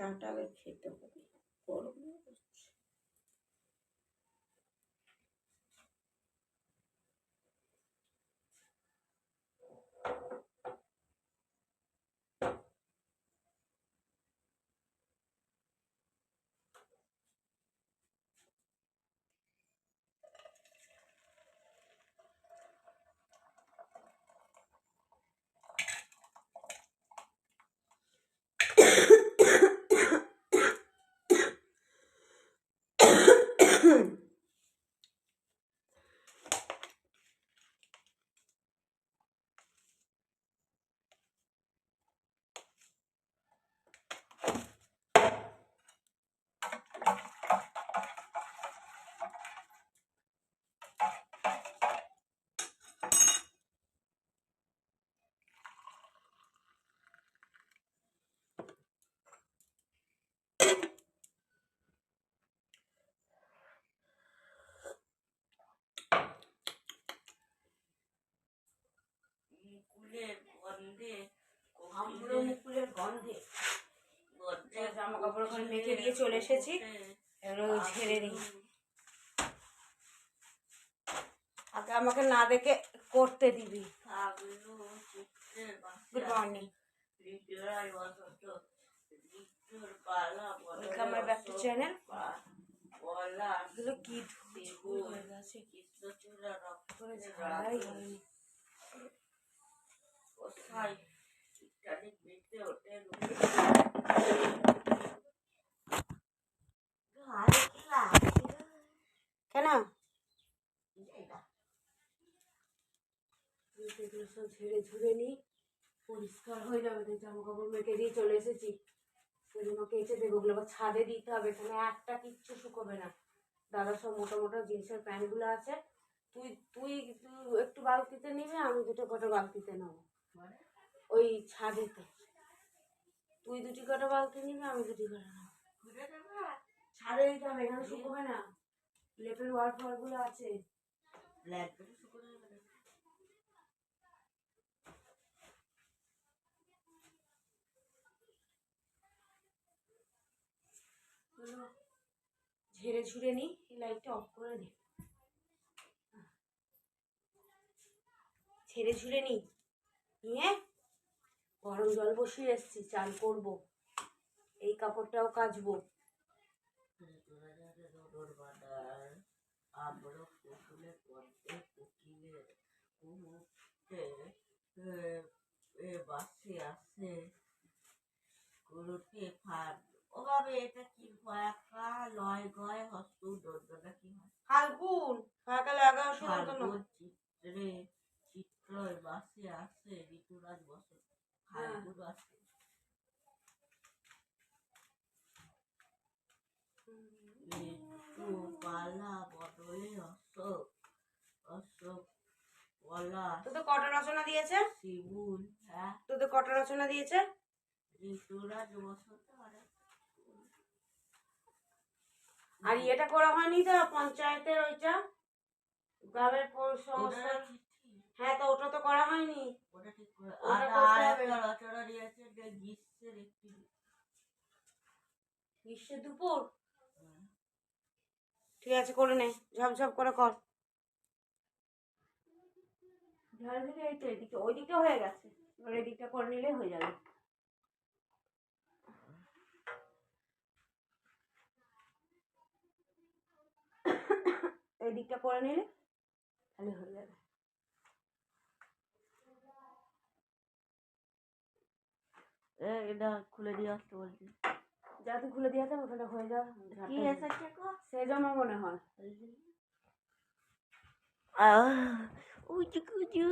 চাটা খেতে হবে। গরম মুকুলের গন্ধে মুকুলের গন্ধে। জামা কাপড় ওখানে মেখে দিয়ে চলে এসেছি। এগুলো ঝেড়ে নিই। আগে আমাকে না দেখে করতে দিবি। Good morning welcome my back to channel এগুলো কি গেছে কৃষ্ণচূড়া রক্ত করে ঝাড়াই হয়নি কোথায়? ইত্যাদি বেঁচে ওঠে কেন? সব ঝেড়ে ঝুড়ে নিই। পরিষ্কার হয়ে যাবে জামা কাপড় মেখে দিয়ে চলে এসেছি। সেগুলো কেচে দেবো ওগুলো আবার ছাদে দিতে হবে এখানে একটা কিচ্ছু শুকোবে না। দাদা সব মোটা মোটা জিন্সের প্যান্টগুলো আছে। তুই তুই তুই একটু বালতিতে নিবি আমি দুটো কটা বালতিতে নেব। ওই ছাদেতে। তুই দুটি কটা বালতি নিবি, আমি দুটি কটা নেব। ছাদে দিতে হবে এখানে শুকোবে না। লেপের ওয়ার ফারগুলো আছে। ব্ল্যাকবেরি শুকনো ঝেড়ে ঝুড়ে নিই এই লাইটটা অফ করে দে ঝেড়ে ঝুড়ে নিই নিয়ে গরম জল বসিয়ে এসছি চাল করব। এই কাপড়টাও কাচবো। বাসে আসে গুরুতে ফার ওভাবে এটা কি ভয়াকা লয় গয় হস্ত কি হয় ফাল্গুন ফাঁকালে এগারো শুরু তো না চিত্রে। চিত্র বাসে আসে ঋতুরাজ বসন্ত ফাল্গুন আসে ঋতু পালা বদলে অশোক অশোক পলা তোদের কটা রচনা দিয়েছে শিবুল হ্যাঁ তোদের কটা রচনা দিয়েছে ঋতুরাজ বসন্ত আর এটা করা হয়নি তো পঞ্চায়েতের ওইটা গ্রামের পৌর সংস্থা ওটা চিঠি হ্যাঁ তো ওটা তো করা হয়নি। ওটা ঠিক করে আর আর একটা রচনা দিয়েছে যে গ্রীষ্মের একটি গ্রীষ্মের দুপুর। ঠিক আছে করে নে। ঝপঝপ করে কর। দিকে এই তো এদিকে ওই দিকটা হয়ে গেছে। এবার এদিকটা করে নিলে হয়ে যাবে। এই দিকটা করে নিলে তাহলে হয়ে যাবে। এটা খুলে দিয়ে আসতে বলছি। যা তুই খুলে দিয়ে আসে ওখানে হয়ে যাও কি এসেছে সেই সে জমা মনে হয়। উজু কুজু।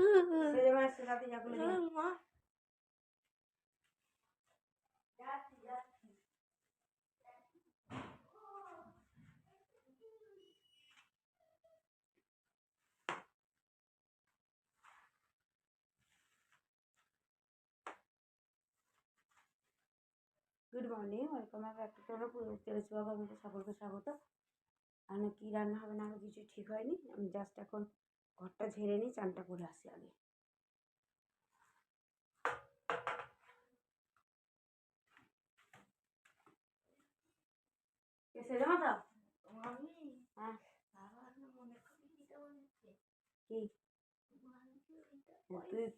সে জমা এসে রাতে যা খুলে দিয়ে আয়। মা good morning welcome back to বাবা আমাকে সকলকে স্বাগত আর কী রান্না হবে না হবে কিছু ঠিক হয়নি। আমি জাস্ট এখন ঘরটা ঝেড়ে নিই চানটা করে আসি আগে। আমি হ্যাঁ। তুই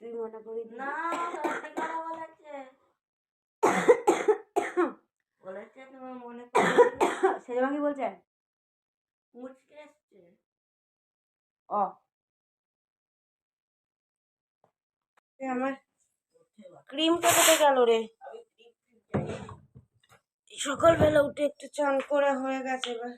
তুই মনে করি? না? বলেছে তোমার মনে সেজমা কি বলছে মুচকে এসছে ও আমার ক্রিমটা কোথায় গেল রে। সকালবেলা উঠে একটু চান করে হয়ে গেছে এবার।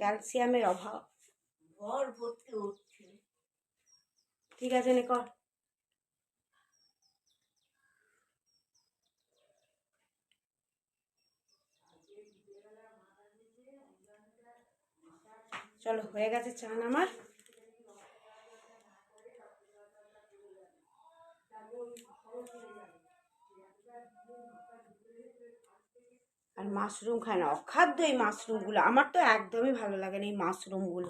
ক্যালসিয়ামের অভাব। ভর ভর্তি ঠিক আছে, নে কর চলো, হয়ে গেছে চান আমার। আর মাশরুম খায় না, অখাদ্য এই মাশরুমগুলো। আমার তো একদমই ভালো লাগে না এই মাশরুমগুলো।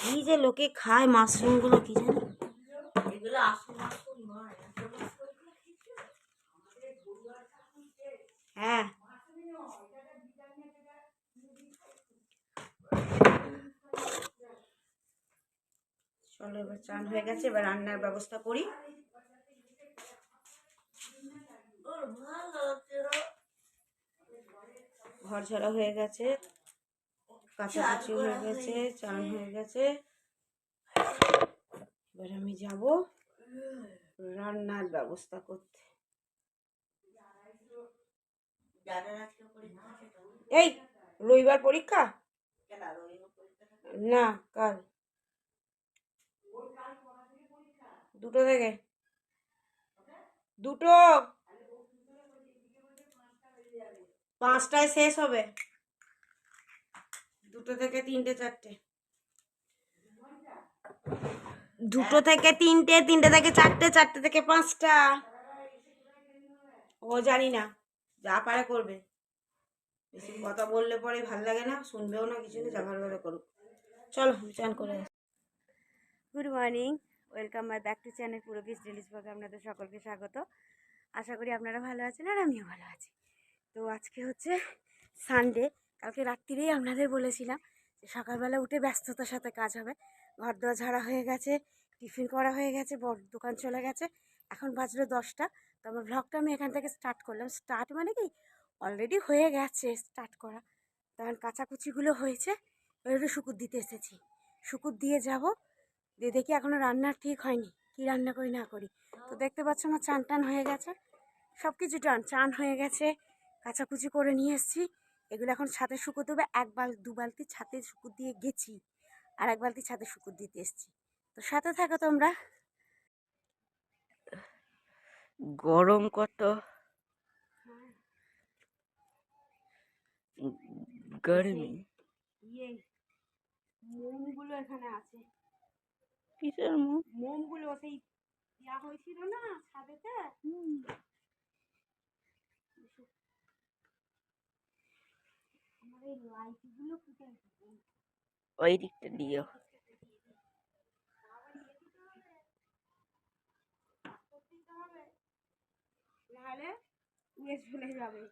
কি যে লোকে খায় মাশরুমগুলো, কি জানি। এগুলো আসল আসল নয় হ্যাঁ। চলো এবার চান হয়ে গেছে এবার রান্নার ব্যবস্থা করি। ঘর ঝাড়া হয়ে গেছে কাচাকুচি হয়ে গেছে চান হয়ে গেছে। এবার আমি যাব। রান্নার ব্যবস্থা করতে। এই, রবিবার পরীক্ষা? না, কাল। দুটো থেকে। দুটো? পাঁচটায় শেষ হবে। দুটো থেকে তিনটে, চারটে। দুটো থেকে তিনটে তিনটে থেকে চারটে চারটে থেকে পাঁচটা। ও জানি না, যা পারে করবে। বেশি কথা বললে পরে ভালো লাগে না, শুনবেও না, কিছু না, যা ভালো ভালো করুক। চলো চান করে good morning welcome bye back to channel পুরো পিস ডেলিস ব্লগে আপনাদের সকলকে স্বাগত। আশা করি আপনারা ভালো আছেন আর আমিও ভালো আছি। তো আজকে হচ্ছে সানডে কালকে রাত্রিরেই আপনাদের বলেছিলাম যে সকালবেলা উঠে ব্যস্ততার সাথে কাজ হবে। ঘর দোয়া ঝাড়া হয়ে গেছে, টিফিন করা হয়ে গেছে বড় দোকান চলে গেছে। এখন বাজলো দশটা, তো আমার ব্লগটা আমি এখান থেকে স্টার্ট করলাম। স্টার্ট মানে কি? অলরেডি হয়ে গেছে স্টার্ট করা। তখন কাচাকুচিগুলো হয়েছে একটু শুকুর দিতে এসেছি। শুকুর দিয়ে যাব, দিয়ে দেখি এখনও রান্না ঠিক হয়নি। কি রান্না করি না করি? তো দেখতে পাচ্ছ আমার চান টান হয়ে গেছে। সব কিছু টান, চান হয়ে গেছে, কাচাকুচি করে নিয়ে এসেছি। এগুলো এখন ছাদে শুকুর দেবে এক বাল, দু বালতি ছাতে শুকুর দিয়ে গেছি। আর এক বালতি ছাদে শুকুর দিতে এসেছি। তো সাথে থাকো তোমরা। গরম কত? গরমি। ইয়ে মোমগুলো এখানে আছে। কিসের মুখ মোমগুলো সেই দেওয়া হয়েছিল না ছাদেতে? আমার এই লাইটগুলো কোথায় গেছে? ওই দিকটা দিও। নাহলে চলে যাবে।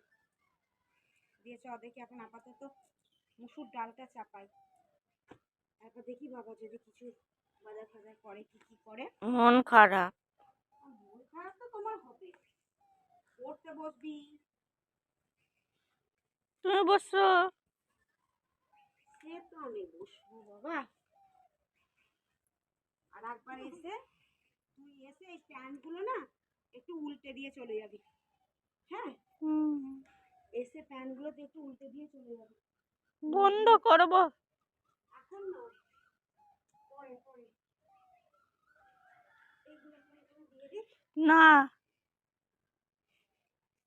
এখন আপাতত মুসুর ডালটা চাপাই। তারপর দেখি বাবা যদি কিছু বাজার ফাজার করে কি কি করে। মন খারাপ। মন খারাপ তো তোমার হবে। পড়তে বসবি। তুমি বসো। সে তো বসবো বাবা। আর একবার এসে তুই এসে এই প্যান্টগুলো না একটু উল্টে দিয়ে চলে যাবি। হ্যাঁ? এসে প্যান্টগুলোতে একটু উল্টে দিয়ে চলে যাবি। বন্ধ করব। এখন পরে পরে। না।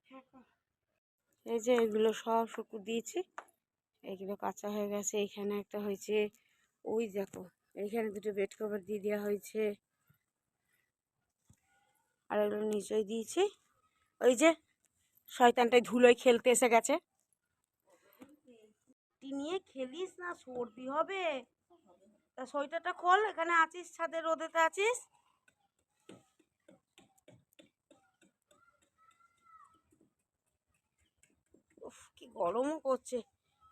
হ্যাঁ এই যে এগুলো সব শুকু দিয়েছি। এইগুলো কাঁচা হয়ে গেছে। এইখানে একটা হয়েছে, ওই দেখো এইখানে দুটো বেড কভার দিয়ে দেওয়া হয়েছে। আর ওগুলো নিচেই দিয়েছি। ওই যে, শয়তানটাই ধুলোয় খেলতে এসে গেছে। নিয়ে খেলিস না, সর্দি হবে। তা সোয়েটারটা খোল, এখানে আছিস, ছাদের রোদেতে আছিস। উফ, কি গরমও করছে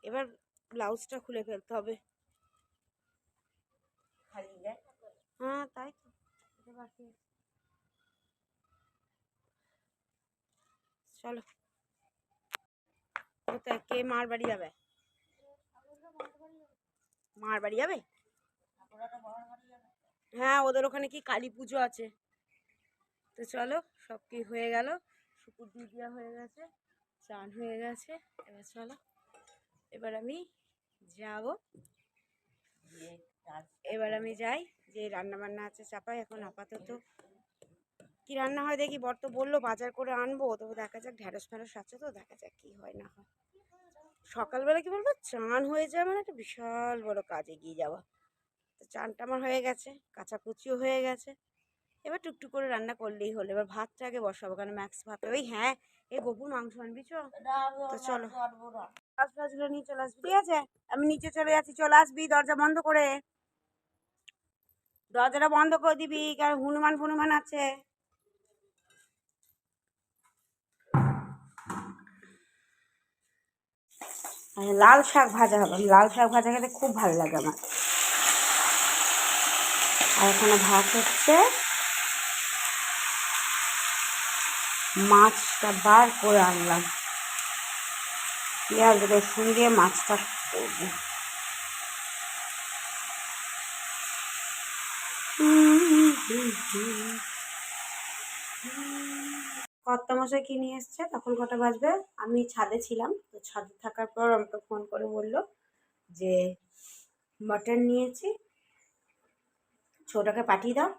এবার ব্লাউজটা খুলে ফেলতে হবে। হ্যাঁ তাই তো। বাকি চলো। কোথায়? কে মার বাড়ি যাবে? মার বাড়ি যাবে? হ্যাঁ ওদের ওখানে কি কালী পুজো আছে? তো চলো সব কি হয়ে গেল? শুকুর দিয়ে দেওয়া হয়ে গেছে চান হয়ে গেছে এবার চলো। এবার আমি যাব। এবার আমি যাই যে রান্না বান্না আছে চাপাই এখন আপাতত কি রান্না হয় দেখি বর তো বলল বাজার করে আনব তবু দেখা যাক ঢ্যাঁড়স ফ্যাঁড়স আছে তো দেখা যাক কি হয় না হয়। সকালবেলা কি বলব চান হয়ে যায় মানে একটা বিশাল বড় কাজে গিয়ে যাওয়া। তো চানটা আমার হয়ে গেছে কাঁচাকুচিও হয়ে গেছে। এবার টুকটুক করে রান্না করলেই হলো এবার ভাতটা আগে বসাবো কারণ ম্যাক্স ভাত ওই হ্যাঁ এই গোপুর মাংস আনবি তো চলো। ফাজগুলো নিয়ে চলে আসবি, ঠিক আছে? আমি নিচে চলে যাচ্ছি, চলে আসবি দরজা বন্ধ করে। দরজাটা বন্ধ করে দিবি, কারণ হনুমান ফনুমান আছে। লাল শাক ভাজা হবে, লাল শাক ভাজা খেতে খুব ভালো লাগে আমার। আর এখানে ভাত হচ্ছে মাছটা বার করে আনলাম। পেঁয়াজ রসুন দিয়ে মাছটা করব। কর্তা মশাই কি নিয়ে এসছে? তখন কটা বাজবে? আমি ছাদে ছিলাম, তো ছাদে থাকার পর আমাকে ফোন করে বলল যে, মাটন নিয়েছি, ছোটাকে পাঠিয়ে দাও,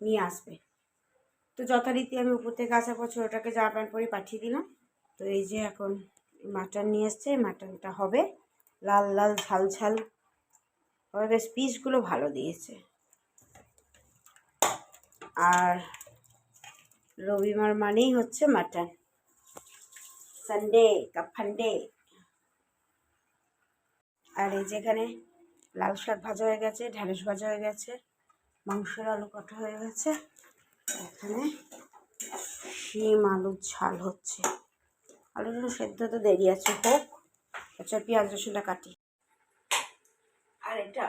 নিয়ে আসবে। তো যথারীতি আমি উপর থেকে আসার পর ছোটোটাকে জামা প্যান্ট পরে পাঠিয়ে দিলাম। তো এই যে এখন মাটন নিয়ে এসছে, মাটনটা হবে লাল লাল ঝাল ঝাল। তবে বেশ পিসগুলো ভালো দিয়েছে। আর রবিবার মানেই হচ্ছে মাটন। সানডে কা ফান্ডে আর এই যেখানে লাল শাক ভাজা হয়ে গেছে ঢ্যাঁড়স ভাজা হয়ে গেছে, মাংসের আলু কাটা হয়ে গেছে এখানে শিম আলুর ঝাল হচ্ছে। আলুগুলো সেদ্ধ তো দেরি আছে, হোক। আচ্ছা পেঁয়াজ রসুনটা কাটি। আর এটা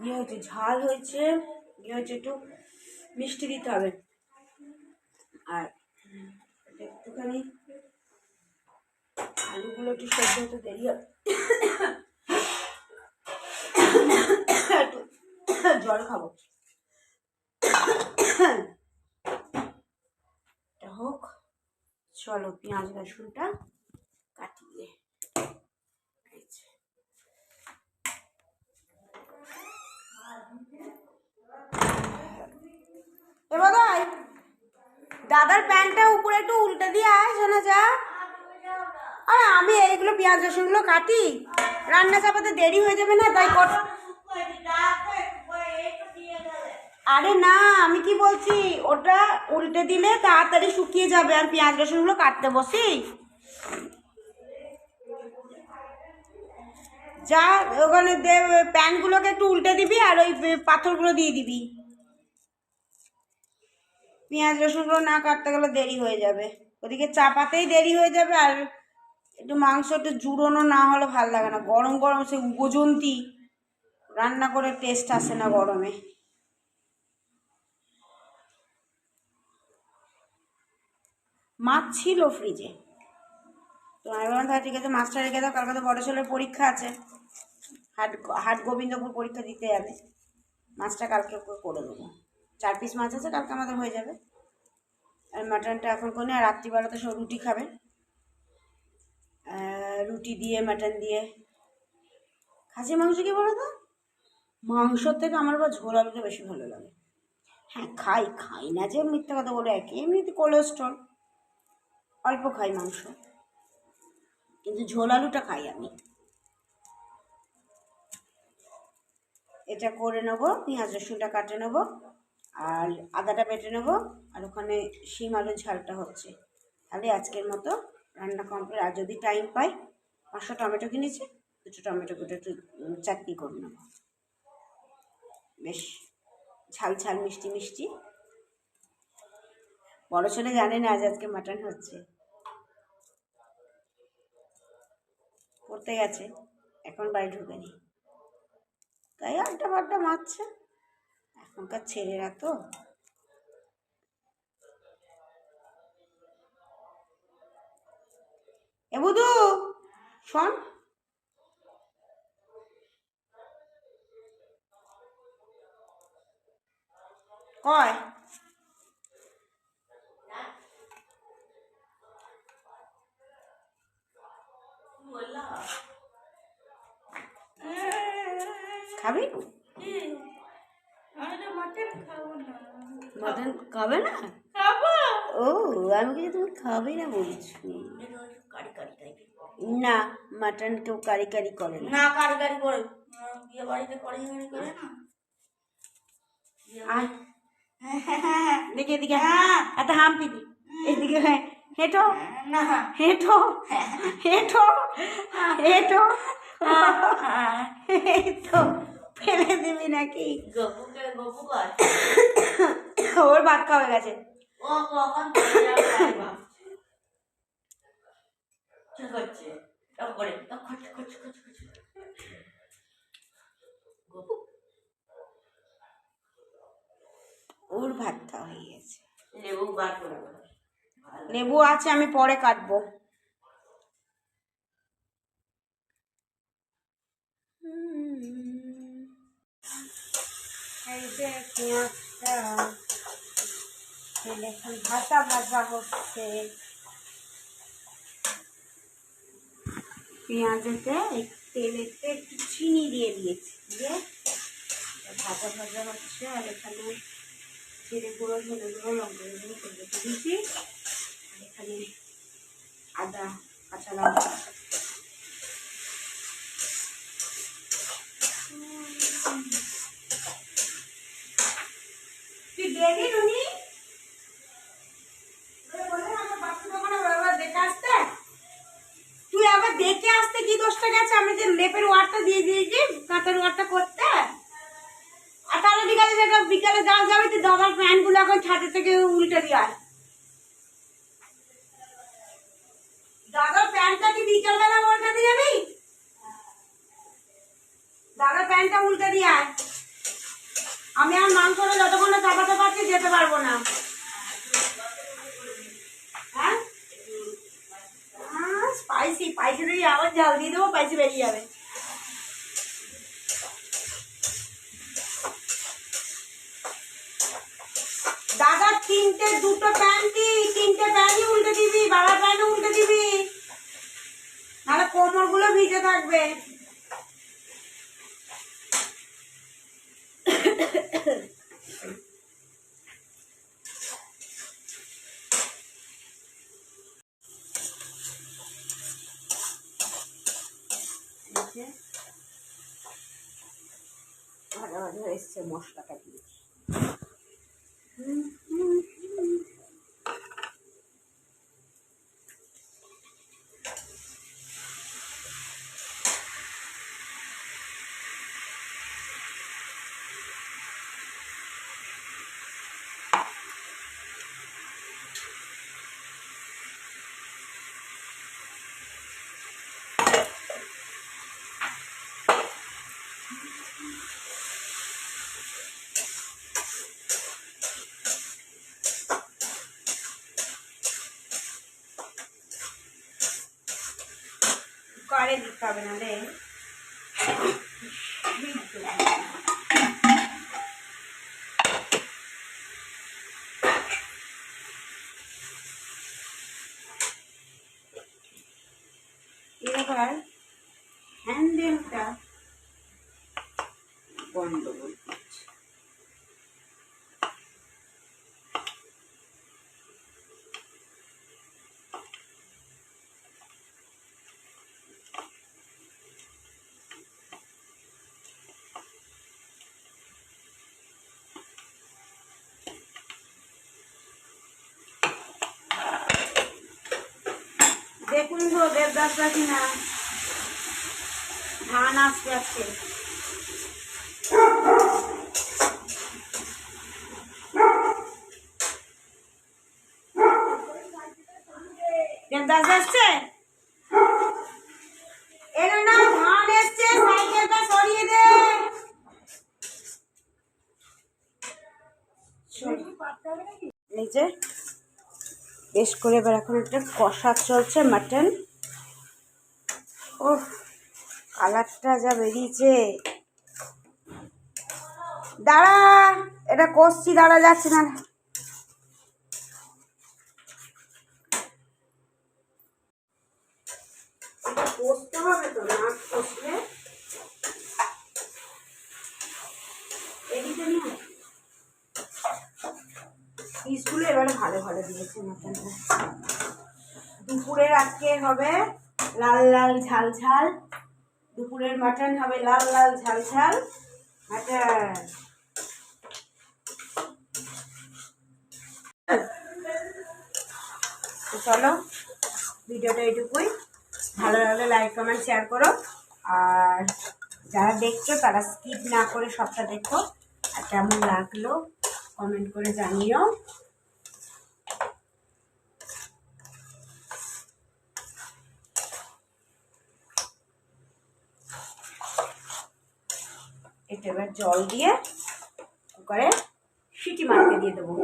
ইয়ে ঝাল হয়েছে। ইয়ে হয়েছে একটু মিষ্টি দিতে হবে। আর একটুখানি আলুগুলো একটু সেদ্ধ হতে দেরি হবে জল খাব। হোক, চলো পেঁয়াজ রসুনটা কাটিয়ে দাদার প্যান্টটা উপরে একটু উল্টে দিয়ে আয়, শোনা যা। আরে আমি এইগুলো পেঁয়াজ রসুনগুলো কাটি, রান্না চাপাতে দেরি হয়ে যাবে না, তাই কট আরে না, আমি কি বলছি? ওটা উল্টে দিলে তাড়াতাড়ি শুকিয়ে যাবে আর পেঁয়াজ রসুনগুলো কাটতে বসি। যা, ওখানে প্যানগুলোকে একটু উল্টে দিবি আর ওই পাথরগুলো দিয়ে দিবি। পেঁয়াজ রসুনগুলো না কাটতে গেলে দেরি হয়ে যাবে। ওদিকে চাপাতেই দেরি হয়ে যাবে আর একটু মাংস একটু জুড়োনো না হলে ভালো লাগে না। গরম গরম সে উপজন্তি রান্না করে টেস্ট আসে না গরমে। মাছ ছিল ফ্রিজে তো আমি বললাম তাহলে ঠিক আছে, মাছটা রেখে দাও, কালকে তো বড় ছেলের পরীক্ষা আছে। হাট হাট গোবিন্দপুর পরীক্ষা দিতে যাবে মাছটা কালকে করে দেবো। চার পিস মাছ আছে, কালকে আমাদের হয়ে যাবে। আর মাটনটা এখন করে আর রাত্রিবেলা তো সব রুটি খাবে। রুটি দিয়ে মাটন দিয়ে। খাসি মাংস কি বলো তো? মাংসর থেকে আমার বা ঝোল আলুটা বেশি ভালো লাগে। হ্যাঁ খাই খাই না যে মিথ্যা কথা বলে, একই এমনিতে কোলেস্ট্রল অল্প খাই মাংস। কিন্তু ঝোল আলুটা খাই আমি। এটা করে নেব, পেঁয়াজ রসুনটা কাটে নেব, আর আদাটা বেটে নেব, আর ওখানে শিম আলুর ঝালটা হচ্ছে। তাহলে আজকের মতো রান্না কমপ্লিট। আর যদি টাইম পাই, পাঁচশো টমেটো কিনেছি, দুটো টমেটো কেটে একটু চাটনি করে নেব। বেশ, ঝাল ঝাল, মিষ্টি মিষ্টি। বড় ছেলে জানে না আজ আজকে মাটন হচ্ছে। পড়তে গেছে, এখন বাড়ি ঢুকেনি। তাই আড্ডা বাড্ডা মারছে, এখনকার ছেলেরা তো। এ বুধু শোন। কয়? খাবি? মাটন খাবে না? খাব ও আমি কিছু তুমি খাবে না বলছি। না মাটন কেউ কারি কারি করে না। কারি কারি করে বিয়ে বাড়িতে কারি কারি না। বিয়ে আয় বাড়ি- দেখি এদিকে একটা হাম পিবি। এদিকে হেঁটো হেঁটো হেঁটো হেঁটো। ফেলে দিবি নাকি? ওর ভাত খাওয়া গেছে? ওর ভাত খাওয়া হয়ে গেছে। লেবু বার করে। লেবু আছে, আমি পরে কাটবো। ভাজা ভাজা হচ্ছে। তেলেতে একটু চিনি দিয়ে দিয়েছি, দিয়ে ভাজা ভাজা হচ্ছে, আর এখানে জিরে গুঁড়ো, ধনে গুঁড়ো, লঙ্কা গুঁড়ো দিয়েছি। এখানে আদা কাঁচা লঙ্কা তুই দেখি রুনি দেখে আসতে তুই আবার দেখে আসতে কি দোষটা গেছে আমি যে লেপের ওয়ারটা দিয়ে দিয়েছি কাঁচের ওয়ারটা করতে আর তাহলে বিকালে সেটা বিকালে যাওয়া যাবে তুই দাদার প্যান্টগুলো এখন ছাদের থেকে উল্টে দিয়ে আয় দাদার প্যান্টটা কি বিকালবেলা উল্টে দিয়ে যাবি দাদার প্যান্টটা উল্টে দিয়ে আয় আমি আর মাংসটা যতক্ষণ না চাপাতে পারছি যেতে পারব না হ্যাঁ স্পাইসি স্পাইসি দিয়ে আবার জাল দিয়ে দেবো স্পাইসি বেরিয়ে যাবে। দাদা, তিনটে দুটো প্যান্টই তিনটে প্যান্টই উল্টে দিবি, বাবার প্যান্টও উল্টে দিবি। নাহলে কোমরগুলো ভিজে থাকবে এই যে ভাজা ভাজা এসছে মশলাটা দিয়েছি করে দিতে হবে না রে এবার হ্যান্ডেলটা বন্ধ করছে দেখুন গো দেবদাস কিনা। ধান আসতে আসছে দেবদাস আসছে? ধান এসছে সাইকেলটা সরিয়ে দে। নিচে বেশ করে এবার এখন একটা কষা চলছে মাটন। ও কালারটা যা বেরিয়েছে। দাঁড়া, এটা কষছি দাঁড়া যাচ্ছে না এটা কষতে হবে তো না কষলে এদিকে নিয়ে আয়। পিসগুলো ভালো ভালো মাটনটা দুপুরের আজকে হবে লাল লাল ঝাল ঝাল। দুপুরের মাটন হবে লাল লাল ঝাল ঝাল। মাটন। চলো, ভিডিওটা এটুকুই ভালো লাগলে লাইক কমেন্ট শেয়ার করো। আর যারা দেখছ, তারা স্কিপ না করে সবটা দেখো। আর কেমন লাগল কমেন্ট করে জানিও। এটা এবার জল দিয়ে কুকারে সিটি মারতে দিয়ে দেবো।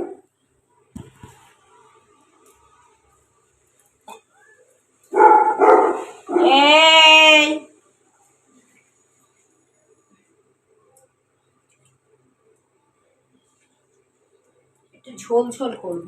একটু ঝোল ঝোল করব